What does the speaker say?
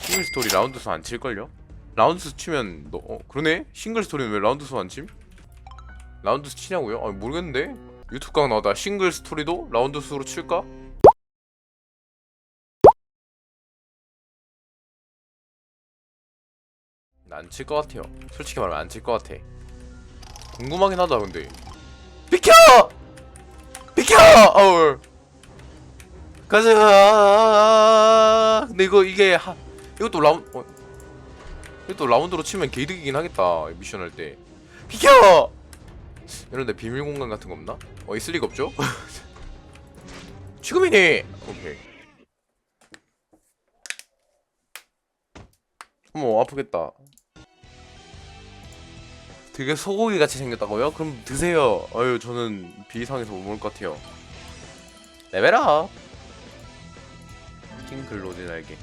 싱글 스토리 라운드 수 안 칠걸요? 라운드 수 치면 너 어, 그러네? 싱글 스토리는 왜 라운드 수 안 침? 라운드 수 치냐고요? 아 모르겠는데 유튜브 강 나오다 싱글 스토리도 라운드 수로 칠까? 안 칠 것 같아요 솔직히 말하면 안 칠 것 같아 궁금하긴 하다 근데 비켜! 비켜! 어우 가자 근데 이거 이게 하, 이것도 라운 어, 이것도 라운드로 치면 개이득이긴 하겠다 미션 할 때. 비켜! 이런데 비밀 공간 같은 거 없나? 어 있을 리가 없죠? 지금이네 오케이. 어머 아프겠다. 되게 소고기 같이 생겼다고요? 그럼 드세요. 아유 저는 비상해서 못 먹을 것 같아요. 레벨업! 킹 글로드 날개